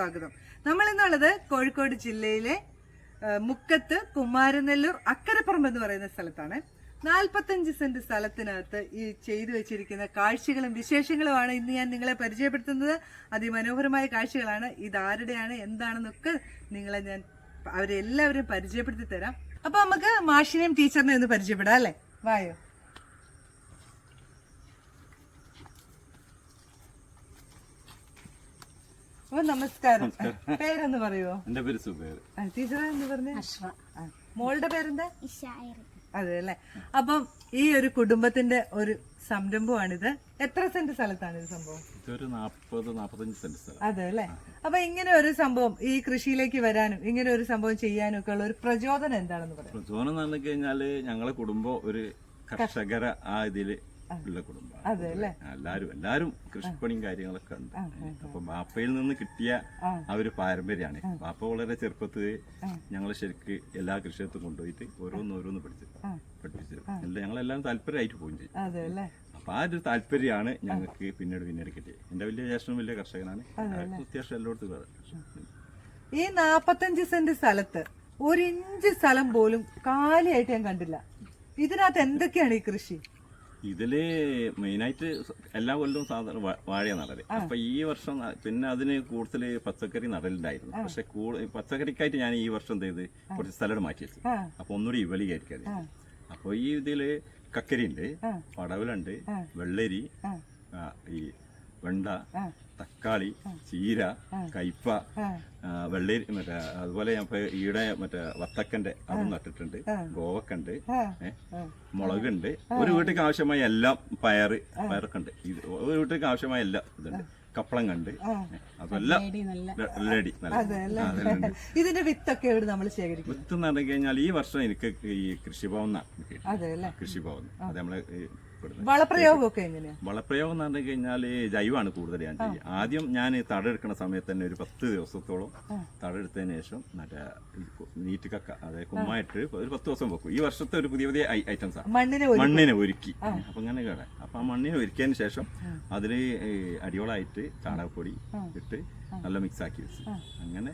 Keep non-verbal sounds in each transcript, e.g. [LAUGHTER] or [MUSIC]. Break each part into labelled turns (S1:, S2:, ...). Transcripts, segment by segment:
S1: സ്വാഗതം. നമ്മൾ ഇന്നുള്ളത് കോഴിക്കോട് ജില്ലയിലെ മുക്കത്ത് കുമാരനെല്ലൂർ അക്കരപ്പുറം എന്ന് പറയുന്ന സ്ഥലത്താണ്. നാൽപ്പത്തഞ്ച് സെന്റ് സ്ഥലത്തിനകത്ത് ഈ ചെയ്തു വെച്ചിരിക്കുന്ന കാഴ്ചകളും വിശേഷങ്ങളുമാണ് ഇന്ന് ഞാൻ നിങ്ങളെ പരിചയപ്പെടുത്തുന്നത്. അതിമനോഹരമായ കാഴ്ചകളാണ്. ഇതാരുടെയാണ് എന്താണെന്നൊക്കെ നിങ്ങളെ ഞാൻ അവരെല്ലാവരും പരിചയപ്പെടുത്തി തരാം. അപ്പൊ നമുക്ക് മാഷിനെയും ടീച്ചറിനെയും ഒന്ന് പരിചയപ്പെടാം അല്ലേ? വായോ. അപ്പൊ നമസ്കാരം. പേരെന്ന് പറയുമോ
S2: എന്റെ പേര് സുബേർ.
S1: ടീച്ചറെ എന്ന് പറഞ്ഞ? മോളുടെ പേരെന്താ? അതെ അല്ലേ? അപ്പം ഈ ഒരു കുടുംബത്തിന്റെ ഒരു സംരംഭമാണിത്. എത്ര സെന്റ് സ്ഥലത്താണ് ഇത് സംഭവം?
S2: ഇതൊരു നാപ്പത് നാപ്പത്തഞ്ച് സെന്റ് സ്ഥലം.
S1: അതെ അല്ലെ? അപ്പൊ ഇങ്ങനെ ഒരു സംഭവം ഈ കൃഷിയിലേക്ക് വരാനും ഇങ്ങനെ ഒരു സംഭവം ചെയ്യാനും ഒക്കെ ഉള്ള ഒരു പ്രചോദനം എന്താണെന്ന് പറയാം?
S2: പ്രചോദനം എന്ന് പറഞ്ഞു കഴിഞ്ഞാൽ ഞങ്ങളെ കുടുംബം ഒരു കർഷകര ആ ഇതിൽ ഉള്ള കുടുംബം. എല്ലാരും എല്ലാരും കൃഷിപ്പണിയും കാര്യങ്ങളൊക്കെ ഉണ്ട്. അപ്പൊ ബാപ്പയിൽ നിന്ന് കിട്ടിയ ആ. ഒരു പാരമ്പര്യമാണ്. ബാപ്പ വളരെ ചെറുപ്പത്തിൽ ഞങ്ങൾ ശരിക്ക് എല്ലാ കൃഷിയത്തും കൊണ്ടുപോയിട്ട് ഓരോന്ന് ഓരോന്ന് പഠിച്ചു പഠിപ്പിച്ചു ഞങ്ങളെല്ലാം താല്പര്യമായിട്ട് പോവുകയും ചെയ്യും അപ്പൊ ആ ഒരു താല്പര്യമാണ് ഞങ്ങൾക്ക് പിന്നീട് പിന്നീട് കിട്ടിയത്. എന്റെ വലിയ ജ്യേഷ്ഠനും വലിയ കർഷകനാണ്. അത്യാവശ്യം എല്ലായിടത്തും.
S1: ഈ നാപ്പത്തഞ്ച് സെന്റ് സ്ഥലത്ത് ഒരു ഇഞ്ച് സ്ഥലം പോലും കാലിയായിട്ട് ഞാൻ കണ്ടില്ല. ഇതിനകത്ത് എന്തൊക്കെയാണ് ഈ കൃഷി?
S2: ഇതിൽ മെയിനായിട്ട് എല്ലാ കൊല്ലവും സാധാരണ വാഴ നടൽ. അപ്പൊ ഈ വർഷം പിന്നെ അതിന് കൂടുതൽ പച്ചക്കറി നടലുണ്ടായിരുന്നു. പക്ഷെ പച്ചക്കറിക്കായിട്ട് ഞാൻ ഈ വർഷം ചെയ്ത് കുറച്ച് സ്ഥലം മാറ്റി വെച്ചു. അപ്പൊ ഒന്നുകൂടി ഇവലി കയറിക്കത് അപ്പൊ ഈ ഇതിൽ കക്കരിയുണ്ട് പടവലുണ്ട് വെള്ളരി ഈ വെണ്ട തക്കാളി ചീര കയ്പ വെള്ളരി മറ്റേ അതുപോലെ ഞാൻ ഈടെ മറ്റേ വത്തക്കന്റെ അതും നട്ടിട്ടുണ്ട്. ഗോവക്കുണ്ട്. മുളകുണ്ട്. ഒരു വീട്ടിലേക്ക് ആവശ്യമായ എല്ലാം പയറ് പയറൊക്കെ ഉണ്ട് ഒരു വീട്ടിലേക്ക് ആവശ്യമായ എല്ലാം ഇതുണ്ട്. കപ്പളം കണ്ട് അതെല്ലാം
S1: ഇതിന്റെ വിത്തൊക്കെ എവിടെ നമ്മൾ ശേഖരിക്കും
S2: വിത്ത് നടന്നു കഴിഞ്ഞാൽ ഈ വർഷം എനിക്ക് ഈ കൃഷിഭവൻ കൃഷിഭവൻ. അത് നമ്മൾ ഇവിടുന്ന്
S1: വളപ്രയോഗമൊക്കെ
S2: വളപ്രയോഗം എന്ന് പറഞ്ഞു കഴിഞ്ഞാൽ ജൈവമാണ് കൂടുതൽ ഞാൻ ചെയ്യുക ആദ്യം ഞാൻ തടെടുക്കുന്ന സമയത്ത് തന്നെ ഒരു പത്ത് ദിവസത്തോളം തടെടുത്തതിന് ശേഷം മറ്റേ നീറ്റ് കക്ക അതായത് കുമ്മായിട്ട് ഒരു പത്ത് ദിവസം വെക്കും. ഈ വർഷത്തെ ഒരു പുതിയ പുതിയ ഐറ്റംസ്. ആണ്
S1: മണ്ണിനെ ഒരു
S2: മണ്ണിനെ ഒരുക്കി. അപ്പൊ അങ്ങനെ കേടാ. അപ്പൊ ആ മണ്ണിനെ ഒരുക്കിയതിന് ശേഷം അതിന് അടിയോളായിട്ട് ചാണകപ്പൊടി ഇട്ട് നല്ല മിക്സ് ആക്കി വെച്ചു. അങ്ങനെ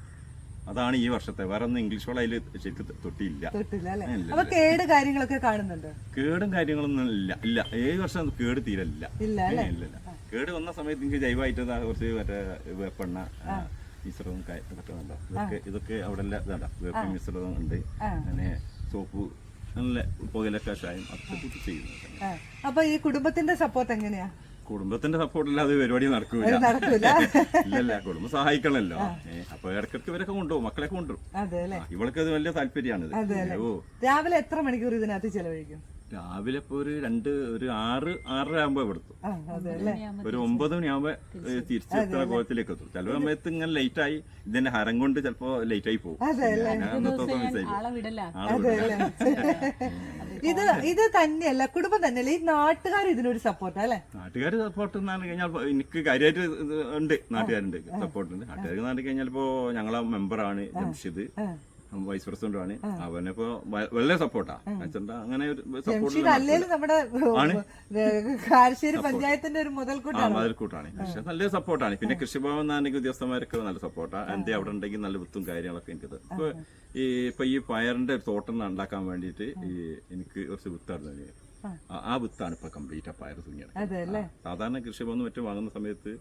S2: അതാണ് ഈ വർഷത്തെ. വേറെ ഒന്നും ഇംഗ്ലീഷ് വളം അതിൽ ശരിക്കും തൊട്ടിയില്ല.
S1: അപ്പൊ കേട് കാര്യങ്ങളൊക്കെ കാണുന്നുണ്ട്?
S2: കേടും കാര്യങ്ങളൊന്നും ഇല്ല. ഇല്ല. ഏഴ് വർഷം കേട് തീരല്ല
S1: ഇല്ല
S2: ഇല്ല കേട് വന്ന സമയത്ത് എനിക്ക് ജൈവമായിട്ട് കുറച്ച് മറ്റേ വേപ്പെണ്ണ മിശ്രവും മിശ്രിതം ക- ഇതൊക്കെ ഇതൊക്കെ അവിടെ എല്ലാം ഇതാ വേപ്പ് മിശ്രിതം ഉണ്ട്. അങ്ങനെ സോപ്പ് നല്ല പുകയിലൊക്കെ ചായം അതൊക്കെ ചെയ്യുന്നത്.
S1: അപ്പൊ ഈ കുടുംബത്തിന്റെ സപ്പോർട്ട് എങ്ങനെയാ?
S2: കുടുംബത്തിന്റെ സപ്പോർട്ട് ഇല്ലാതെ പരിപാടി നടക്കൂല. [LAUGHS] ഇല്ലല്ല കുടുംബം സഹായിക്കണല്ലോ. അപ്പൊ ഇടക്കിടക്ക് ഇവരൊക്കെ കൊണ്ടുപോകും മക്കളെ കൊണ്ടുപോകും ഇവൾക്ക് അത് വലിയ താല്പര്യമാണ്
S1: രാവിലെ എത്ര മണിക്കൂർ ഇതിനകത്ത് ചെലവഴിക്കും?
S2: രാവിലെ ഇപ്പൊ ഒരു രണ്ട് ഒരു ആറ് ആറര ആകുമ്പോ ഇവിടുത്തു ഒരു ഒമ്പത് മണിയാകുമ്പോ തിരിച്ചെത്തുന്ന കോലത്തിലേക്ക് എത്തും. ചില സമയത്ത് ഇങ്ങനെ ലേറ്റ് ആയി ഇതിന്റെ ഹരം കൊണ്ട് ചിലപ്പോ ലേറ്റ് ആയി പോകും. അന്നത്തെ ദിവസം പോകും. [LAUGHS]
S1: ഇത് ഇത് തന്നെയല്ല കുടുംബം തന്നെയല്ല. ഈ നാട്ടുകാർ ഇതിനൊരു സപ്പോർട്ട് അല്ലേ?
S2: നാട്ടുകാർ സപ്പോർട്ട് എന്നാണ് കഴിഞ്ഞാൽ എനിക്ക് കാര്യമായിട്ട് ഉണ്ട് നാട്ടുകാരുണ്ട് സപ്പോർട്ട് ഉണ്ട്. നാട്ടുകാർക്ക് നാട്ടിൽ കഴിഞ്ഞാൽ ഇപ്പോ ഞങ്ങളെ മെമ്പറാണ് ജംഷിദ്. വൈസ് പ്രസിഡന്റ് ആണ്. അവനിപ്പോ വലിയ വളരെ സപ്പോർട്ടാ അങ്ങനെ
S1: മുതൽക്കൂട്ടാണ്.
S2: പക്ഷെ നല്ല സപ്പോർട്ടാണ് പിന്നെ കൃഷിഭവൻ ആണെങ്കിൽ ഉദ്യോഗസ്ഥന്മാരൊക്കെ നല്ല സപ്പോർട്ടാ എന്തേ അവിടെ ഉണ്ടെങ്കിൽ നല്ല വിത്തും കാര്യങ്ങളൊക്കെ എനിക്ക് അപ്പൊ ഇപ്പൊ ഈ ഇപ്പൊ ഈ പയറിന്റെ ഒരു തോട്ടം ഉണ്ടാക്കാൻ വേണ്ടിയിട്ട് ഈ എനിക്ക് കുറച്ച് വിത്തായിരുന്നു ആ- വിത്താണ് ഇപ്പൊ കംപ്ലീറ്റ് ആ പയർ തുങ്ങിയത് സാധാരണ കൃഷിഭവൻ മറ്റും വാങ്ങുന്ന സമയത്ത്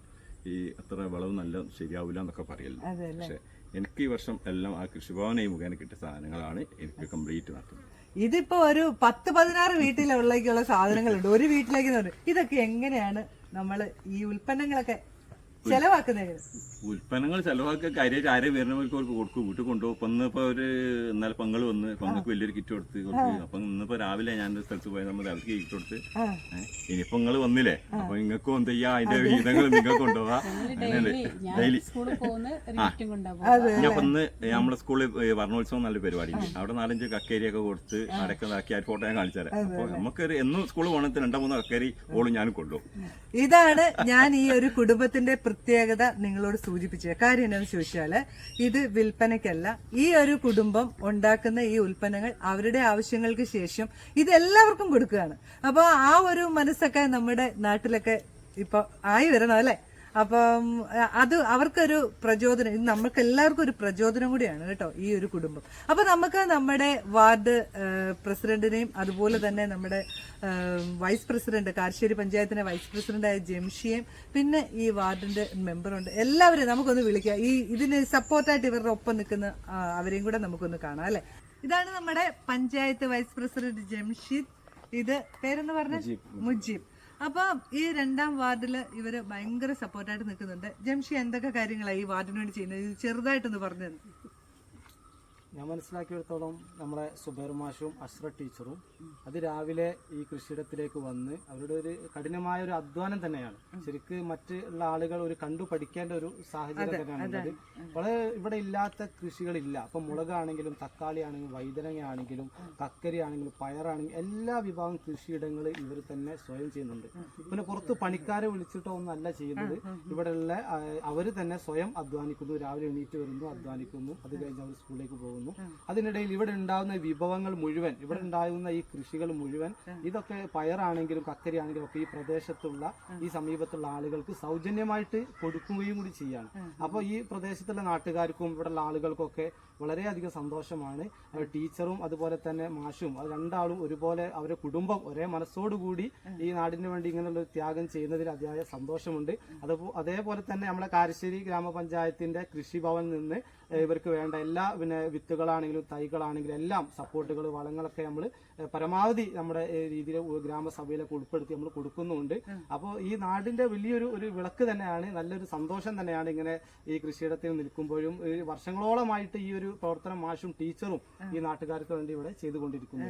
S2: ഈ അത്ര വിളവ് നല്ല ശരിയാവില്ല എന്നൊക്കെ പറയല്ലോ പക്ഷെ എനിക്ക് ഈ വർഷം എല്ലാം ആ കൃഷിഭവനെ മുഖേന കിട്ടിയ സാധനങ്ങളാണ് എനിക്ക് കംപ്ലീറ്റ് നടത്തുന്നത്
S1: ഇതിപ്പോ ഒരു പത്ത് പതിനാറ് വീട്ടിലുള്ളേക്കുള്ള സാധനങ്ങളുണ്ട്. ഒരു വീട്ടിലേക്ക് ഇതൊക്കെ എങ്ങനെയാണ് നമ്മൾ ഈ ഉൽപ്പന്നങ്ങളൊക്കെ ചെലവാക്കുന്നത്
S2: ഉൽപ്പന്നങ്ങൾ ചെലവാക്കുക കാര്യമായിട്ട് ആരെയും വരുന്നവർക്ക് അവർക്ക് കൊടുക്കും. വീട്ടിൽ കൊണ്ടുപോകും. ഇപ്പൊ ഇന്നിപ്പോ ഒരു ഇന്നലെ പങ്കൾ വന്ന് പങ്ങൾക്ക് വലിയൊരു കിറ്റ് കൊടുത്ത് കൊടുത്ത്. അപ്പൊ ഇന്നിപ്പോ രാവിലെ ഞാൻ ഒരു സ്ഥലത്ത് പോയത് നമ്മൾ അവർക്ക് കിറ്റ് കൊടുത്ത്. ഇനിയിപ്പോ നിങ്ങൾ വന്നില്ലേ? അപ്പൊ നിങ്ങൾക്കും എന്ത് ചെയ്യാ? അതിന്റെ വിഹിതങ്ങൾ നിങ്ങൾക്ക് കൊണ്ടുപോവാ. അങ്ങനെയല്ലേ? ഡെയിലി ഞാൻ ഇന്ന് നമ്മുടെ സ്കൂളിൽ വർണോത്സവം നല്ല പരിപാടി അവിടെ നാലഞ്ച് കക്കേരിയൊക്കെ കൊടുത്ത് അടക്കം ഇതാക്കി ആ ഫോട്ടോ ഞാൻ കാണിച്ചു തരാം. അപ്പൊ നമുക്കൊരു എന്നും സ്കൂളിൽ പോകണത്തിൽ രണ്ടോ മൂന്നോ കക്കേരി ഓളും ഞാനും കൊണ്ടുപോകും.
S1: ഇതാണ് ഞാൻ ഈ ഒരു കുടുംബത്തിന്റെ പ്രത്യേകത നിങ്ങളോട് സൂചിപ്പിച്ചത്. കാര്യം എന്താണെന്ന് ചോദിച്ചാൽ ഇത് വിൽപ്പനയ്ക്കല്ല. ഈ ഒരു കുടുംബം ഉണ്ടാക്കുന്ന ഈ ഉൽപ്പന്നങ്ങൾ അവരുടെ ആവശ്യങ്ങൾക്ക് ശേഷം ഇത് എല്ലാവർക്കും കൊടുക്കുകയാണ്. അപ്പോൾ ആ ഒരു മനസ്സൊക്കെ നമ്മുടെ നാട്ടിലൊക്കെ ഇപ്പൊ ആയി വരണം അല്ലെ? അപ്പം അത് അവർക്കൊരു പ്രചോദനം ഇത് നമുക്ക് എല്ലാവർക്കും ഒരു പ്രചോദനം കൂടിയാണ് കേട്ടോ ഈ ഒരു കുടുംബം. അപ്പൊ നമുക്ക് നമ്മുടെ വാർഡ് പ്രസിഡന്റിനെയും അതുപോലെ തന്നെ നമ്മുടെ വൈസ് പ്രസിഡന്റ് കാർശ്ശേരി പഞ്ചായത്തിന്റെ വൈസ് പ്രസിഡന്റായ ജംഷിയെയും പിന്നെ ഈ വാർഡിന്റെ മെമ്പറുണ്ട്. എല്ലാവരെയും നമുക്കൊന്ന് വിളിക്കാം. ഈ ഇതിന് സപ്പോർട്ടായിട്ട് ഇവരുടെ ഒപ്പം നിൽക്കുന്ന അവരെയും കൂടെ നമുക്കൊന്ന് കാണാം അല്ലെ? ഇതാണ് നമ്മുടെ പഞ്ചായത്ത് വൈസ് പ്രസിഡന്റ് ജംഷിദ്. ഇത് പേരെന്ന് പറഞ്ഞ? മുജീബ്. അപ്പൊ ഈ രണ്ടാം വാർഡിൽ ഇവർ ഭയങ്കര സപ്പോർട്ടായിട്ട് നിൽക്കുന്നുണ്ട്. ജംഷി എന്തൊക്കെ കാര്യങ്ങളാണ് ഈ വാർഡിന് വേണ്ടി ചെയ്യുന്നത്? ചെറുതായിട്ടൊന്ന് പറഞ്ഞു
S3: ഞാൻ മനസ്സിലാക്കിയെടുത്തോളം നമ്മളെ സുബൈർ മാഷും അഷ്റ ടീച്ചറും അത് രാവിലെ ഈ കൃഷിയിടത്തിലേക്ക് വന്ന് അവരുടെ ഒരു കഠിനമായ ഒരു അധ്വാനം തന്നെയാണ്. ശരിക്ക് മറ്റുള്ള ആളുകൾ ഒരു കണ്ടു പഠിക്കേണ്ട ഒരു സാഹചര്യം തന്നെയാണ് വളരെ ഇവിടെ ഇല്ലാത്ത കൃഷികളില്ല. അപ്പൊ മുളകാണെങ്കിലും തക്കാളി ആണെങ്കിലും വൈതനങ്ങ ആണെങ്കിലും കക്കരി ആണെങ്കിലും പയറാണെങ്കിലും എല്ലാ വിഭാഗം കൃഷിയിടങ്ങൾ ഇവർ തന്നെ സ്വയം ചെയ്യുന്നുണ്ട്. പിന്നെ പുറത്ത് പണിക്കാരെ വിളിച്ചിട്ടോ ഒന്നല്ല ചെയ്യുന്നത്. ഇവിടെയുള്ള അവർ തന്നെ സ്വയം അധ്വാനിക്കുന്നു. രാവിലെ എണീറ്റ് വരുന്നു അധ്വാനിക്കുന്നു. അത് കഴിഞ്ഞ് അവർ സ്കൂളിലേക്ക് പോകുന്നു. അതിനിടയിൽ ഇവിടെ ഉണ്ടാകുന്ന വിഭവങ്ങൾ മുഴുവൻ ഇവിടെ ഉണ്ടാകുന്ന ഈ കൃഷികൾ മുഴുവൻ ഇതൊക്കെ പയറാണെങ്കിലും കക്കരി ആണെങ്കിലും ഒക്കെ ഈ പ്രദേശത്തുള്ള ഈ സമീപത്തുള്ള ആളുകൾക്ക് സൗജന്യമായിട്ട് കൊടുക്കുകയും കൂടി ചെയ്യാണ്. അപ്പോൾ ഈ പ്രദേശത്തുള്ള നാട്ടുകാർക്കും ഇവിടെയുള്ള ആളുകൾക്കൊക്കെ വളരെയധികം സന്തോഷമാണ്. ടീച്ചറും അതുപോലെ തന്നെ മാഷും അത് രണ്ടാളും ഒരുപോലെ അവരുടെ കുടുംബം ഒരേ മനസ്സോടുകൂടി ഈ നാടിന് വേണ്ടി ഇങ്ങനെയുള്ള ത്യാഗം ചെയ്യുന്നതിൽ അതിയായ സന്തോഷമുണ്ട്. അതുപോ അതേപോലെ തന്നെ നമ്മുടെ കാരശ്ശേരി ഗ്രാമപഞ്ചായത്തിന്റെ കൃഷിഭവനിൽ നിന്ന് ഇവർക്ക് വേണ്ട എല്ലാ പിന്നെ വിത്തുകളാണെങ്കിലും തൈകളാണെങ്കിലും എല്ലാം സപ്പോർട്ടുകൾ വളങ്ങളൊക്കെ നമ്മൾ പരമാവധി നമ്മുടെ രീതിയിൽ ഗ്രാമസഭയിലൊക്കെ ഉൾപ്പെടുത്തി നമ്മൾ കൊടുക്കുന്നുണ്ട്. അപ്പോൾ ഈ നാടിന്റെ വലിയൊരു ഒരു വിളക്ക് തന്നെയാണ് നല്ലൊരു സന്തോഷം തന്നെയാണ് ഇങ്ങനെ ഈ കൃഷിയിടത്തിൽ നിൽക്കുമ്പോഴും ഈ വർഷങ്ങളോളമായിട്ട് ഈ ഒരു പ്രവർത്തനം മാഷും ടീച്ചറും ഈ നാട്ടുകാർക്ക് വേണ്ടി ഇവിടെ ചെയ്തുകൊണ്ടിരിക്കുന്നു.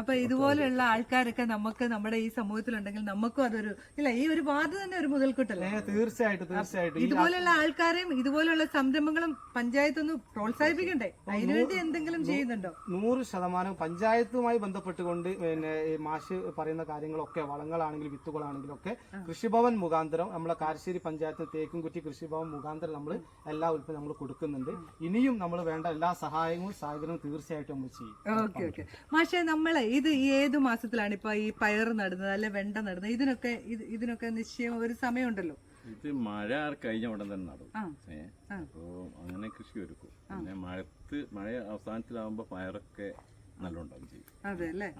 S1: അപ്പൊ ഇതുപോലെയുള്ള ആൾക്കാരൊക്കെ നമുക്ക് നമ്മുടെ ഈ സമൂഹത്തിലുണ്ടെങ്കിൽ നമുക്കും അതൊരു ഇല്ല ഈ ഒരു വാദം തന്നെ ഒരു മുതൽക്കൂട്ടല്ലേ?
S3: തീർച്ചയായിട്ടും തീർച്ചയായിട്ടും.
S1: ഇതുപോലെയുള്ള ആൾക്കാരെയും ഇതുപോലെയുള്ള സംരംഭങ്ങളും പഞ്ചായത്ത് ഒന്ന് പ്രോത്സാഹിപ്പിക്കണ്ടേ അതിനുവേണ്ടി എന്തെങ്കിലും ചെയ്യുന്നുണ്ടോ?
S3: നൂറ് ശതമാനം പഞ്ചായത്തുമായി ബന്ധപ്പെട്ടുകൊണ്ട് പിന്നെ ഈ മാഷ് പറയുന്ന കാര്യങ്ങളൊക്കെ വളങ്ങളാണെങ്കിലും വിത്തുകളാണെങ്കിലും ഒക്കെ കൃഷിഭവൻ മുഖാന്തരം നമ്മളെ കാരശ്ശേരി പഞ്ചായത്ത് തേക്കുംകുറ്റി കൃഷിഭവൻ മുഖാന്തരം നമ്മൾ എല്ലാ ഉൽപ്പന്നം നമ്മൾ കൊടുക്കുന്നുണ്ട്. ഇനിയും നമ്മൾ വേണ്ട എല്ലാ സഹായങ്ങളും സാഹചര്യവും തീർച്ചയായിട്ടും നമ്മൾ ചെയ്യും.
S1: Okay okay. മാഷെ നമ്മൾ ഇത് ഏത് മാസത്തിലാണ് ഇപ്പൊ ഈ പയർ നടുന്നത് അല്ലെ വെണ്ട നടുന്നത്? ഇതിനൊക്കെ ഇതിനൊക്കെ നിശ്ചയം ഒരു സമയമുണ്ടല്ലോ.
S2: ഇത് മഴ കഴിഞ്ഞ ഉടൻ തന്നെ നടും.
S1: ആ.
S2: അപ്പോ അങ്ങനെ കൃഷി ഒരുക്കും. പിന്നെ മഴത്ത് മഴ അവസാനത്തിലാവുമ്പോ പയറൊക്കെ നല്ലോണ്ടാവും ചെയ്യും.
S1: അതെ അല്ലേ?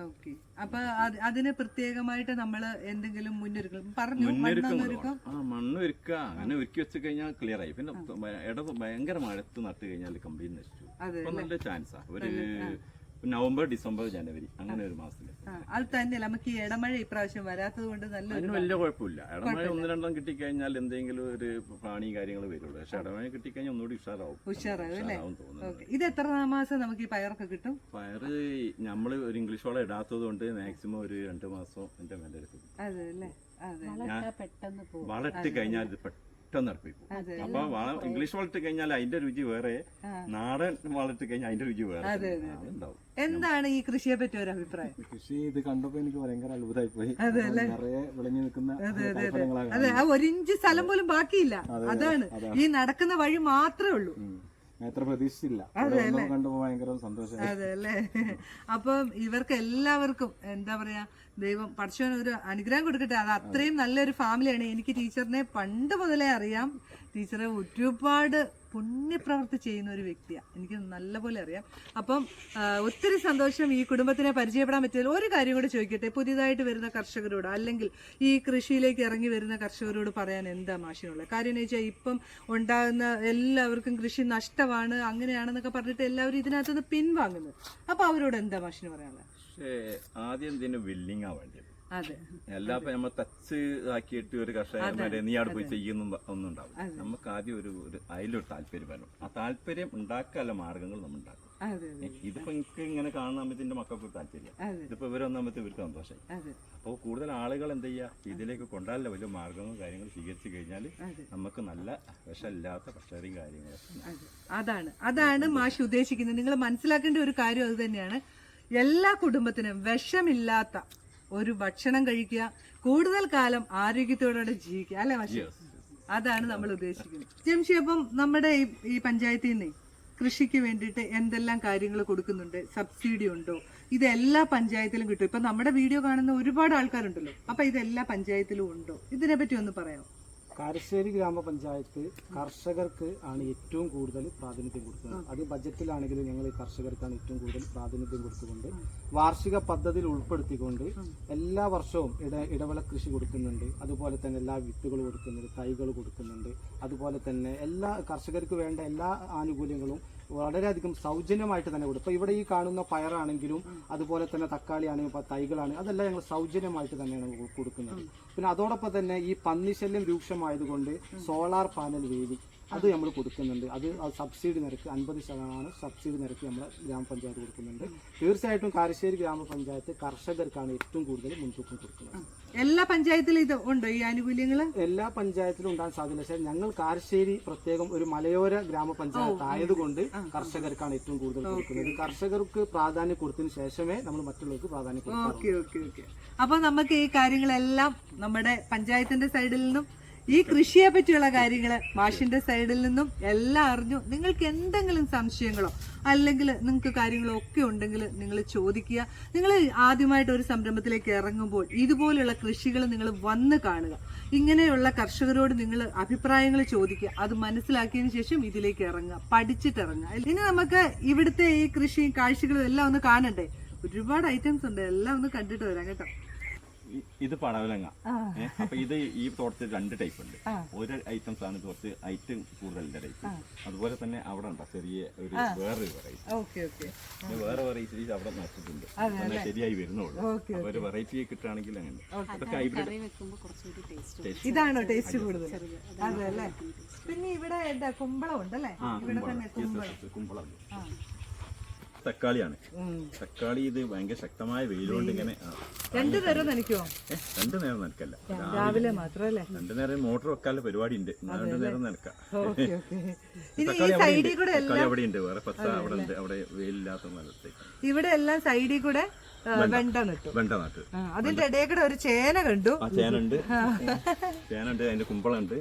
S1: ഓക്കെ. അപ്പൊ അത് അതിന് പ്രത്യേകമായിട്ട് നമ്മൾ എന്തെങ്കിലും മുന്നൊരുക്കം പറഞ്ഞു?
S2: മുന്നൊരുക്കം ആ അങ്ങനെ ഒരുക്കി വെച്ച് കഴിഞ്ഞാൽ ക്ലിയർ ആയി. പിന്നെ ഇടത് ഇട ഭയങ്കര മഴത്ത് നട്ട് കഴിഞ്ഞാൽ കംപ്ലീറ്റ് നശിച്ചു. അപ്പൊ നല്ല ചാൻസാ ഒരു നവംബർ ഡിസംബർ ജനുവരി. അങ്ങനെ ഒരു മാസത്തിൽ.
S1: ആ, അത് തന്നെയല്ല നമുക്ക് ഈ ഇടമഴ ഇപ്രാവശ്യം വരാത്തത് കൊണ്ട് നല്ല
S2: അതിന് വലിയ കുഴപ്പമില്ല. ഇടമഴ ഒന്ന് രണ്ടെണ്ണം കിട്ടിക്കഴിഞ്ഞാൽ എന്തെങ്കിലും ഒരു പ്രാണി കാര്യങ്ങൾ വരുള്ളൂ. പക്ഷെ ഇടമഴ കിട്ടിക്കഴിഞ്ഞാൽ ഒന്നുകൂടി ഉഷാറാവും.
S1: ഉഷാറാവും അല്ലേ? ഇത് എത്ര മാസം നമുക്ക് ഈ പയറൊക്കെ കിട്ടും?
S2: പയറ് നമ്മൾ ഒരു ഇംഗ്ലീഷ് വളം ഇടാത്തത് കൊണ്ട് മാക്സിമം ഒരു രണ്ട് മാസം എന്റെ മേലെ
S1: അതെ അല്ലേ? അതെ
S4: വളർത്താൻ പെട്ടെന്ന് പോകും.
S2: വളം കഴിഞ്ഞാൽ ഇത് പെട്ടെന്ന് ഇറപ്പിക്കും അപ്പൊ വളം ഇംഗ്ലീഷ് വളർത്തി കഴിഞ്ഞാൽ അതിന്റെ രുചി വേറെ നാടൻ വളർത്തി കഴിഞ്ഞാൽ അതിന്റെ രുചി വേറെ.
S1: എന്താണ് ഈ കൃഷിയെ പറ്റി ഒരു അഭിപ്രായം?
S5: കൃഷി ഇത് കണ്ടപ്പോ എനിക്ക് ഭയങ്കര അത്ഭുതമായി പോയി നിറയെ വിളഞ്ഞു നിൽക്കുന്ന
S1: അതെ
S5: കായ്ഫലങ്ങളാണ്
S1: ആ ഒരു ഇഞ്ച് സ്ഥലം പോലും ബാക്കിയില്ല. അതാണ്. ഈ നടക്കുന്ന വഴി മാത്രമേ ഉള്ളൂ.
S5: എത്ര പ്രതീക്ഷിച്ചില്ല. ഭയങ്കര
S1: അതെ അല്ലേ? അപ്പം ഇവർക്ക് എല്ലാവർക്കും എന്താ പറയാ ദൈവം പഠിച്ചവൻ ഒരു അനുഗ്രഹം കൊടുക്കട്ടെ. അത് അത്രയും നല്ലൊരു ഫാമിലിയാണ്. എനിക്ക് ടീച്ചറിനെ പണ്ട് മുതലേ അറിയാം. ടീച്ചറെ ഒരുപാട് പുണ്യപ്രവൃത്തി ചെയ്യുന്ന ഒരു വ്യക്തിയാണ് എനിക്ക് നല്ലപോലെ അറിയാം. അപ്പം ഒത്തിരി സന്തോഷം ഈ കുടുംബത്തിനെ പരിചയപ്പെടാൻ പറ്റിയതിൽ ഒരു കാര്യം കൂടി ചോദിക്കട്ടെ? പുതിയതായിട്ട് വരുന്ന കർഷകരോട് അല്ലെങ്കിൽ ഈ കൃഷിയിലേക്ക് ഇറങ്ങി വരുന്ന കർഷകരോട് പറയാൻ എന്താ മാഷിനുള്ളത്? കാര്യം എന്ന് വെച്ചാൽ ഇപ്പം ഉണ്ടാകുന്ന എല്ലാവർക്കും കൃഷി നഷ്ടമാണ് അങ്ങനെയാണെന്നൊക്കെ പറഞ്ഞിട്ട് എല്ലാവരും ഇതിനകത്തുനിന്ന് പിൻവാങ്ങുന്നത്. അപ്പോൾ അവരോട് എന്താ മാഷിന് പറയാനുള്ളത്?
S2: പക്ഷേ ആദ്യം ഇതിന് വില്ലിങ് ആ വേണ്ടത് എല്ലാ നമ്മൾ ടച്ച് ആക്കിയിട്ട് ഒരു കർഷകന്മാരെ നീ അവിടെ പോയി ചെയ്യുന്ന ഒന്നും ഉണ്ടാവും നമുക്ക് ആദ്യം ഒരു ഒരു അതിലൊരു താല്പര്യം വരണം. ആ താല്പര്യം ഉണ്ടാക്കാനുള്ള മാർഗങ്ങൾ നമ്മൾ ഉണ്ടാക്കും ഇതിപ്പോ എനിക്ക് ഇങ്ങനെ കാണുന്ന ഇതിന്റെ മക്കൾക്ക് താല്പര്യം. ഇതിപ്പോ ഇവരൊന്നാമത്തെ ഇവർക്ക് സന്തോഷമായി അപ്പോൾ കൂടുതൽ ആളുകൾ എന്ത് ചെയ്യുക ഇതിലേക്ക് കൊണ്ടാലുള്ള വലിയ മാർഗങ്ങളും കാര്യങ്ങളും സ്വീകരിച്ചു കഴിഞ്ഞാൽ നമുക്ക് നല്ല വിഷമില്ലാത്ത കർഷകരും കാര്യങ്ങളും
S1: അതാണ്. അതാണ് മാഷ് ഉദ്ദേശിക്കുന്നത്. നിങ്ങൾ മനസ്സിലാക്കേണ്ട ഒരു കാര്യം അത് തന്നെയാണ്. എല്ലാ കുടുംബത്തിനും വിഷമില്ലാത്ത ഒരു ഭക്ഷണം കഴിക്കുക കൂടുതൽ കാലം ആരോഗ്യത്തോടെ ജീവിക്കുക അല്ലെ പക്ഷേ അതാണ് നമ്മൾ ഉദ്ദേശിക്കുന്നത്. ജംഷി അപ്പം നമ്മുടെ ഈ- ഈ പഞ്ചായത്തിൽ നിന്ന് കൃഷിക്ക് വേണ്ടിയിട്ട് എന്തെല്ലാം കാര്യങ്ങൾ കൊടുക്കുന്നുണ്ട്? സബ്സിഡി ഉണ്ടോ? ഇത് എല്ലാ പഞ്ചായത്തിലും കിട്ടും. ഇപ്പൊ നമ്മുടെ വീഡിയോ കാണുന്ന ഒരുപാട് ആൾക്കാരുണ്ടല്ലോ. അപ്പൊ ഇത് എല്ലാ പഞ്ചായത്തിലും ഉണ്ടോ? ഇതിനെ പറ്റി ഒന്ന് പറയാമോ?
S3: കാരശ്ശേരി ഗ്രാമപഞ്ചായത്ത് കർഷകർക്ക് ആണ് ഏറ്റവും കൂടുതൽ പ്രാതിനിധ്യം കൊടുക്കുന്നത്. അത് ബജറ്റിലാണെങ്കിലും ഞങ്ങൾ കർഷകർക്കാണ് ഏറ്റവും കൂടുതൽ പ്രാതിനിധ്യം കൊടുത്തുകൊണ്ട് വാർഷിക പദ്ധതിയിൽ ഉൾപ്പെടുത്തിക്കൊണ്ട് എല്ലാ വർഷവും ഇട ഇടവിള കൃഷി കൊടുക്കുന്നുണ്ട്. അതുപോലെ തന്നെ എല്ലാ വിത്തുകൾ കൊടുക്കുന്നുണ്ട് തൈകൾ കൊടുക്കുന്നുണ്ട്. അതുപോലെ തന്നെ എല്ലാ കർഷകർക്ക് വേണ്ട എല്ലാ ആനുകൂല്യങ്ങളും വളരെയധികം സൗജന്യമായിട്ട് തന്നെ കൊടുക്കും ഇവിടെ ഈ കാണുന്ന പയറാണെങ്കിലും അതുപോലെ തന്നെ തക്കാളി ആണെങ്കിലും തൈകളാണ് അതെല്ലാം ഞങ്ങൾ സൗജന്യമായിട്ട് തന്നെയാണ് കൊടുക്കുന്നത്. പിന്നെ അതോടൊപ്പം തന്നെ ഈ പന്നിശല്യം രൂക്ഷമായതുകൊണ്ട് സോളാർ പാനൽ വേലി. അത് നമ്മൾ കൊടുക്കുന്നുണ്ട്. അത് സബ്സിഡി നിരക്ക് അൻപത് ശതമാനം സബ്സിഡി നിരക്ക് നമ്മൾ ഗ്രാമപഞ്ചായത്ത് കൊടുക്കുന്നുണ്ട്. തീർച്ചയായിട്ടും കാരശ്ശേരി ഗ്രാമപഞ്ചായത്ത് കർഷകർക്കാണ് ഏറ്റവും കൂടുതൽ മുൻതൂക്കം കൊടുക്കുന്നത്.
S1: എല്ലാ പഞ്ചായത്തിലും ഇത് ഉണ്ടോ ഈ ആനുകൂല്യങ്ങൾ
S3: എല്ലാ പഞ്ചായത്തിലും ഉണ്ടാകാൻ സാധ്യത പക്ഷേ ഞങ്ങൾ കാരശ്ശേരി പ്രത്യേകം ഒരു മലയോര ഗ്രാമപഞ്ചായത്ത് ആയതുകൊണ്ട് കർഷകർക്കാണ് ഏറ്റവും കൂടുതൽ കൊടുക്കുന്നത്. കർഷകർക്ക് പ്രാധാന്യം കൊടുത്തതിന് ശേഷമേ നമ്മൾ മറ്റുള്ളവർക്ക് പ്രാധാന്യം കൊടുക്കും
S1: ഓക്കെ ഓക്കെ ഓക്കെ. അപ്പൊ നമുക്ക് ഈ കാര്യങ്ങളെല്ലാം നമ്മുടെ പഞ്ചായത്തിന്റെ സൈഡിൽ നിന്നും ഈ കൃഷിയെ പറ്റിയുള്ള കാര്യങ്ങൾ മാഷിന്റെ സൈഡിൽ നിന്നും എല്ലാം അറിഞ്ഞു. നിങ്ങൾക്ക് എന്തെങ്കിലും സംശയങ്ങളോ അല്ലെങ്കിൽ നിങ്ങൾക്ക് കാര്യങ്ങളോ ഒക്കെ ഉണ്ടെങ്കിൽ നിങ്ങൾ ചോദിക്കുക. നിങ്ങൾ ആദ്യമായിട്ട് ഒരു സംരംഭത്തിലേക്ക് ഇറങ്ങുമ്പോൾ ഇതുപോലെയുള്ള കൃഷികൾ നിങ്ങൾ വന്ന് കാണുക. ഇങ്ങനെയുള്ള കർഷകരോട് നിങ്ങൾ അഭിപ്രായങ്ങൾ ചോദിക്കുക. അത് മനസ്സിലാക്കിയതിന് ശേഷം ഇതിലേക്ക് ഇറങ്ങുക. പഠിച്ചിട്ട് ഇറങ്ങുക. ഇനി നമുക്ക് ഇവിടുത്തെ ഈ കൃഷിയും കാഴ്ചകളും എല്ലാം ഒന്ന് കാണണ്ടേ? ഒരുപാട് ഐറ്റംസ് ഉണ്ട്. എല്ലാം ഒന്ന് കണ്ടിട്ട് വരാം കേട്ടോ.
S2: ഇത് പടവലങ്ങ. അപ്പൊ ഇത് ഈ തോട്ടത്തിൽ രണ്ട് ടൈപ്പ് ഉണ്ട്. ഒരു ഐറ്റംസ് ആണ് കുറച്ച് ഐറ്റം കൂടുതലിന്റെ ടൈപ്പ് അതുപോലെ തന്നെ അവിടെ ഉണ്ടോ? ചെറിയ ഒരു വേറൊരു വെറൈറ്റി
S1: ഓക്കെ ഓക്കെ.
S2: വേറെ വെറൈറ്റീസ് അവിടെ നട്ടിട്ടുണ്ട്. ശരിയായി വരുന്നുള്ളൂ. അപ്പൊ ഒരു വെറൈറ്റി കിട്ടുകയാണെങ്കിൽ അങ്ങനെ. അതൊക്കെ ഹൈബ്രിഡ്
S4: വെക്കുമ്പോൾ കുറച്ചുകൂടി ടേസ്റ്റ്
S1: ഇതാണോ ടേസ്റ്റ് കൂടുതൽ? അതെ അല്ലേ? പിന്നെ ഇവിടെ എന്താ കുമ്പളം ഉണ്ടല്ലേ? ഇവിടെ തന്നെ കുമ്പളം.
S2: കുമ്പളം തക്കാളിയാണ്. തക്കാളി ഇത് ഭയങ്കര ശക്തമായ വെയിലുകൊണ്ട് ഇങ്ങനെ
S1: രണ്ടു നേരം നനയ്ക്കുമോ
S2: രണ്ടു നേരം നനക്കല്ല
S1: രാവിലെ മാത്രല്ലേ?
S2: രണ്ടു നേരം മോട്ടർ വെക്കാനുള്ള പരിപാടി ഉണ്ട് രണ്ടു നേരം നനക്കാം തക്കാളി അവിടെ ഉണ്ട്. വേറെ പത്ത അവിടെ ഉണ്ട്. അവിടെ വെയിലില്ലാത്ത നിലത്തേക്ക്
S1: ഇവിടെ എല്ലാം സൈഡിൽ കൂടെ വെണ്ട. നട്ടു
S2: വെണ്ട നട്ടു.
S1: അതിന്റെ ഇടയിൽ കൂടെ ഒരു ചേന കണ്ടു.
S2: ആ ചേനുണ്ട്. ചേനുണ്ട് അതിന്റെ കുമ്പളുണ്ട്.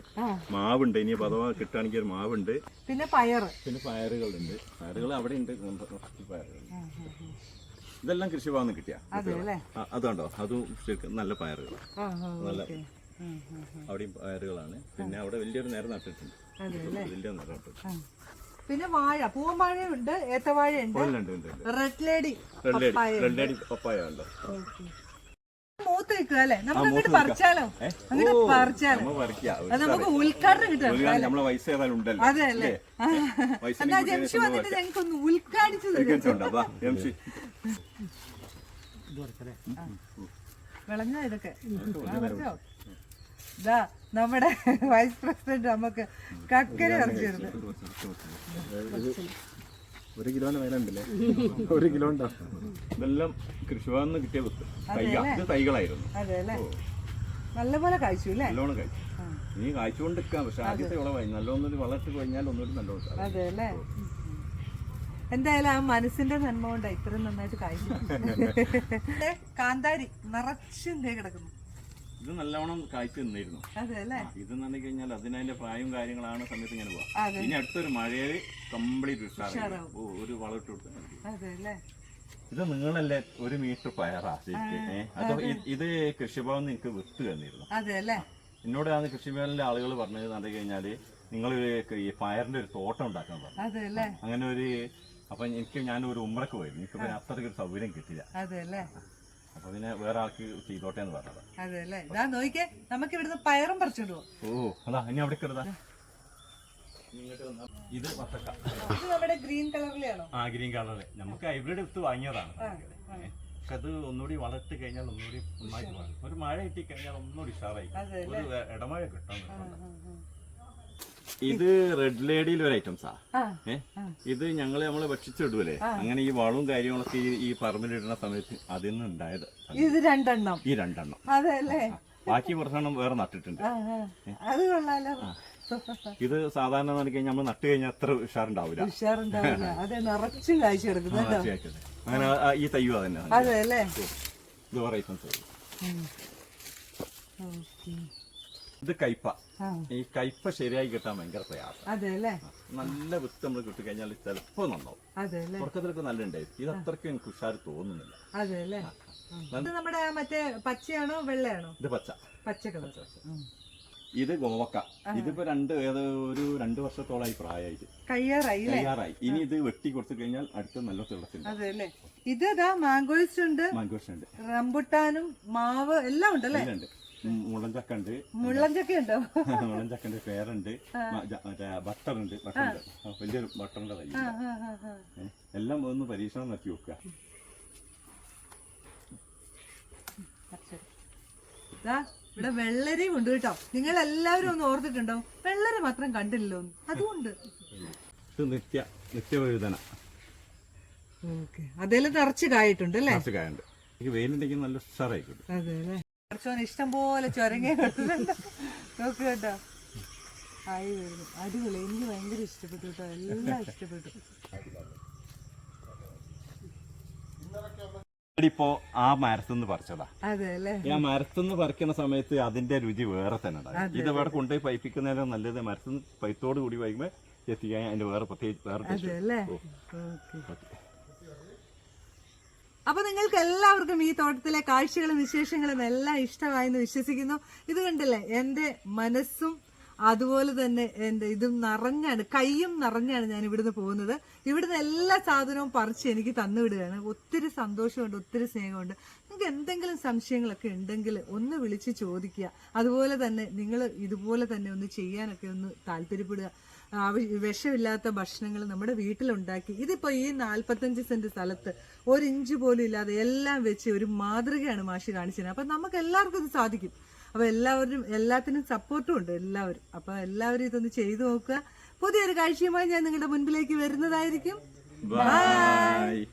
S2: മാവുണ്ട് ഇനി അഥവാ കിട്ടുകയാണെങ്കിൽ ഒരു മാവുണ്ട്.
S1: പിന്നെ പയറ്
S2: പിന്നെ പയറുകളുണ്ട്. പയറുകൾ അവിടെ ഉണ്ട് പയറുകൾ ഇതെല്ലാം കൃഷിഭവന്ന് കിട്ടിയ അതുണ്ടോ അതും നല്ല പയറുകൾ നല്ല അവിടെയും പയറുകളാണ്. പിന്നെ അവിടെ വലിയൊരു നേരം നട്ടിട്ടുണ്ട്. വലിയ നേരം നട്ടിട്ടുണ്ട്.
S1: പിന്നെ വാഴ പൂവാഴയുണ്ട് ഏത്തവാഴയുണ്ട്
S2: ഉണ്ട് ഉണ്ട് ഉണ്ട്
S1: റെഡ് ലേഡി
S2: പപ്പായ ഉണ്ടോ
S1: മൂത്ത് നിൽക്കുക അല്ലേ നമുക്ക് അങ്ങോട്ട് പറിച്ചാലോ അങ്ങോട്ട് പറിച്ചാലോ അത് നമുക്ക് ഉദ്ഘാടനം കിട്ടും അതെ അല്ലേ എന്നാ ജംഷി വന്നിട്ട് ഞങ്ങൾക്ക് ഒന്ന് ഉദ്ഘാടിച്ചു വിളഞ്ഞോ ഇതൊക്കെ? ഇതാ നമ്മുടെ വൈസ് പ്രസിഡന്റ് നമുക്ക് കക്കരി ഇറച്ചിരുന്നു
S5: ഒരു കിലോന്റെ വില ഉണ്ടല്ലേ? ഒരു കിലോ ഉണ്ടോ?
S2: ഇതെല്ലാം കൃഷിഭവന്ന് കിട്ടിയ വിത്ത്. ഇത് തൈകളായിരുന്നു.
S1: നല്ലപോലെ കഴിച്ചു അല്ലേ?
S2: നല്ലോണം കഴിച്ചു ഇനി കായ്ച്ചുകൊണ്ടിരിക്കാം. പക്ഷെ ആദ്യത്തെ വിളവായി നല്ലോന്നൊരു വളർത്തി കഴിഞ്ഞാൽ ഒന്നുകൂടി നല്ലോണം.
S1: അതെ അല്ലേ എന്തായാലും ആ മനസ്സിന്റെ നന്മ കൊണ്ടാണ് ഇത്രയും നന്നായിട്ട് കഴിച്ചു [LAUGHS] ദേ, കാന്താരി നിറച്ചും ദേ കിടക്കുന്നു.
S2: ഇത് നല്ലോണം കാഴ്ച നിന്നിരുന്നു.
S1: അതെ
S2: ഇത് നന്ദി കഴിഞ്ഞാൽ അതിനതിന്റെ പ്രായവും കാര്യങ്ങളാണ് സമയത്ത് ഇങ്ങനെ പോവാം.
S1: അതെ.
S2: ഇനി അടുത്തൊരു മഴയിൽ കംപ്ലീറ്റ് ഉഷാറായി. ഒരു വളമിട്ട് കൊടുത്തു
S1: അതെ
S2: ഇത് നിങ്ങളല്ലേ ഒരു മീറ്റർ പയറാ അത് ഇത് കൃഷിഭവൻ നിങ്ങക്ക് വിത്ത് തന്നിരുന്നു.
S1: അതെ
S2: എന്നോട് ആണ് കൃഷിഭവനിലെ ആളുകൾ പറഞ്ഞത് നടന്നു കഴിഞ്ഞാൽ നിങ്ങൾ ഈ പയറിന്റെ ഒരു തോട്ടം ഉണ്ടാക്കാൻ പറഞ്ഞു. അങ്ങനെ ഒരു അപ്പൊ എനിക്ക് ഞാൻ ഒരു ഉമ്രക്ക് പോയിരുന്നു. എനിക്ക് അത്രയ്ക്ക് ഒരു സൗകര്യം കിട്ടില്ല
S1: അതെ
S2: അപ്പൊ പിന്നെ വേറെ ആൾക്ക് ചെയ്തോട്ടെ എന്ന് പറഞ്ഞതാ.
S1: അതെ അല്ലേ ഇതാ നോക്കിയേ നമുക്ക് ഇവിടുന്ന് പയറും പറിച്ചോണ്ട് പോവാം
S2: ഓ അതാ ഇനി അവിടെ കരുതാ ഇത് വത്തക്ക.
S1: ഇത് നമ്മുടെ ഗ്രീൻ കളറിലാണോ
S2: ആ ഗ്രീൻ കളറ് നമുക്ക് ഹൈബ്രിഡ് വിത്ത് വാങ്ങിയതാണ്. അത് ഒന്നുകൂടി വളർത്തി കഴിഞ്ഞാൽ ഒന്നുകൂടി നന്നായിട്ട് ഒരു മഴ കിട്ടി കഴിഞ്ഞാൽ ഒന്നുകൂടി ഉഷാറായി. ഒരു ഇടമഴ കിട്ടാൻ ഇത് റെഡ് ലേഡിയിൽ ഒരു ഐറ്റംസാ
S1: ആ.
S2: ഏ? ഇത് ഞങ്ങൾ നമ്മൾ ഭക്ഷിച്ചിടൂലേ? അങ്ങനെ ഈ വളവും കാര്യങ്ങളൊക്കെ ഈ ഈ പറമ്പിലിടുന്ന സമയത്ത് അതിൽ നിന്ന് ഉണ്ടായത്
S1: ഇത് രണ്ടെണ്ണം.
S2: ഈ രണ്ടെണ്ണം.
S1: അതെ അല്ലേ?
S2: ബാക്കി കുറച്ചെണ്ണം വേറെ നട്ടിട്ടുണ്ട്.
S1: അത് കൊള്ളാലോ.
S2: ഇത് സാധാരണ കഴിഞ്ഞാൽ നമ്മൾ നട്ട് കഴിഞ്ഞാൽ അത്ര ഉഷാറുണ്ടാവില്ല.
S1: ഉഷാറുണ്ടാവില്ല അതെ നിറച്ചും കാഴ്ച എടുക്കുന്നുണ്ടോ
S2: തീർച്ചയായിട്ടും. അങ്ങനെ ഈ തയ്യുക തന്നെ.
S1: അതെ അല്ലേ?
S2: ഇത് വേറെ ഐറ്റംസ് ഇത് കയ്പ. ഈ കയ്പ ശരിയായി കിട്ടാൻ ഭയങ്കര പ്രയാസം.
S1: അതെ അല്ലേ?
S2: നല്ല വിത്ത് നമ്മൾ കിട്ടിക്കഴിഞ്ഞാൽ ചിലപ്പോ നന്നാവും.
S1: അല്ലേ?
S2: തുടക്കത്തിലൊക്കെ നല്ല ഉണ്ടായിരുന്നു. ഇത് അത്രയ്ക്ക് എനിക്ക് ഉഷാർ തോന്നുന്നില്ല.
S1: അല്ലേ? നമ്മുടെ മറ്റേ പച്ചയാണോ വെള്ളയാണോ?
S2: ഇത് പച്ച.
S1: പച്ച കളർ.
S2: ഇത് ഗോവക്ക ഇതിപ്പോ രണ്ട് ഏത് ഒരു രണ്ട് വർഷത്തോളമായി പ്രായമായിട്ട്
S1: കഴിയാറായി അല്ലേ?
S2: തയ്യാറായി ഇനി ഇത് വെട്ടി കൊടുത്തു കഴിഞ്ഞാൽ അടുത്ത നല്ല തിളച്ചുണ്ട്
S1: അതെ അല്ലേ? ഇത് മാംഗോസ് ഉണ്ട്.
S2: മാംഗോസ് ഉണ്ട്.
S1: റംബുട്ടാനും മാവ് എല്ലാം ഉണ്ടല്ലേ?
S2: ഇതിലുണ്ട് മുളഞ്ചക്ക ഉണ്ട്
S1: മുള്ളഞ്ചൊക്കെ ഉണ്ടോ [LAUGHS]
S2: മുളഞ്ചക്ക ഉണ്ട് പേരുണ്ട് മറ്റേ ബട്ടർ ഉണ്ട് ബട്ടർ ഉണ്ട് ആ, വലിയൊരു ബട്ടറിന്റെ തൈ എല്ലാം ഒന്ന് പരീക്ഷണം നടത്തി നോക്കുക
S1: ദാ, ഇവിടെ വെള്ളരി ഉണ്ട് കേട്ടോ. നിങ്ങൾ എല്ലാവരും ഒന്ന് ഓർത്തിട്ടുണ്ടോ? വെള്ളരി മാത്രം കണ്ടില്ലല്ലോ. അതുകൊണ്ട്.
S2: ഇത് നിത്യ നിത്യവഴുതന.
S1: ഓക്കെ. അതെല്ലാം നിറച്ച് കായിട്ടുണ്ട് അല്ലേ
S2: കായുണ്ട്. എനിക്ക് വെയിലുണ്ടെങ്കിൽ നല്ല ഉഷാറായിക്കോട്ടെ കിട്ടും
S1: അതെ അല്ലേ? കുറച്ചോന് ഇഷ്ടം പോലെ ചൊരങ്ങ നോക്ക് കേട്ടോ. ആയി വരുന്നു. അടിപൊളി. എനിക്ക് ഭയങ്കര ഇഷ്ടപ്പെട്ടു കേട്ടോ. എല്ലാം ഇഷ്ടപ്പെട്ടു.
S2: ഇപ്പോ ആ മരത്തുനിന്ന് പറിച്ചതാ. ആ മരത്തുനിന്ന് പറിക്കുന്ന സമയത്ത് അതിന്റെ രുചി വേറെ തന്നെ ഉണ്ടാകും ഇത് ഇവിടെ കൊണ്ടുപോയി പൈപ്പിക്കുന്നതിലും നല്ലത് മരത്തുനിന്ന് പൈത്തോട് കൂടി വൈകുമ്പോ എത്തിക്കാൻ അതിന്റെ വേറെ പ്രത്യേകിച്ച് വേറെ
S1: അതെ
S2: taste.
S1: അല്ലേ ഓക്കെ അപ്പൊ നിങ്ങൾക്ക് എല്ലാവർക്കും ഈ തോട്ടത്തിലെ കാഴ്ചകളും വിശേഷങ്ങളും എല്ലാം ഇഷ്ടമായി എന്ന് വിശ്വസിക്കുന്നു. ഇത് കണ്ടില്ലേ? എന്റെ മനസ്സും അതുപോലെ തന്നെ എന്റെ ഇതും നിറഞ്ഞാണ് കൈയും നിറഞ്ഞാണ് ഞാൻ ഇവിടുന്ന് പോകുന്നത്. ഇവിടുന്ന് എല്ലാ സാധനവും പറിച്ച് എനിക്ക് തന്നു വിടുകയാണ്. ഒത്തിരി സന്തോഷമുണ്ട് ഒത്തിരി സ്നേഹമുണ്ട്. നിങ്ങൾക്ക് എന്തെങ്കിലും സംശയങ്ങളൊക്കെ ഉണ്ടെങ്കിൽ ഒന്ന് വിളിച്ച് ചോദിക്കുക. അതുപോലെ തന്നെ നിങ്ങൾ ഇതുപോലെ തന്നെ ഒന്ന് ചെയ്യാനൊക്കെ ഒന്ന് താല്പര്യപ്പെടുക. വിഷമില്ലാത്ത ഭക്ഷണങ്ങൾ നമ്മുടെ വീട്ടിലുണ്ടാക്കി. ഇതിപ്പോൾ ഈ നാൽപ്പത്തഞ്ച് സെന്റ് സ്ഥലത്ത് ഒരു ഇഞ്ച് പോലും ഇല്ലാതെ എല്ലാം വെച്ച് ഒരു മാതൃകയാണ് മാഷി കാണിച്ചത്. അപ്പം നമുക്ക് എല്ലാവർക്കും ഇത് സാധിക്കും. അപ്പോൾ എല്ലാവരും എല്ലാത്തിനും സപ്പോർട്ടും ഉണ്ട് എല്ലാവരും. അപ്പോൾ എല്ലാവരും ഇതൊന്ന് ചെയ്തു നോക്കുക. പുതിയൊരു കാഴ്ചയുമായി ഞാൻ നിങ്ങളുടെ മുൻപിലേക്ക് വരുന്നതായിരിക്കും.
S2: Bye.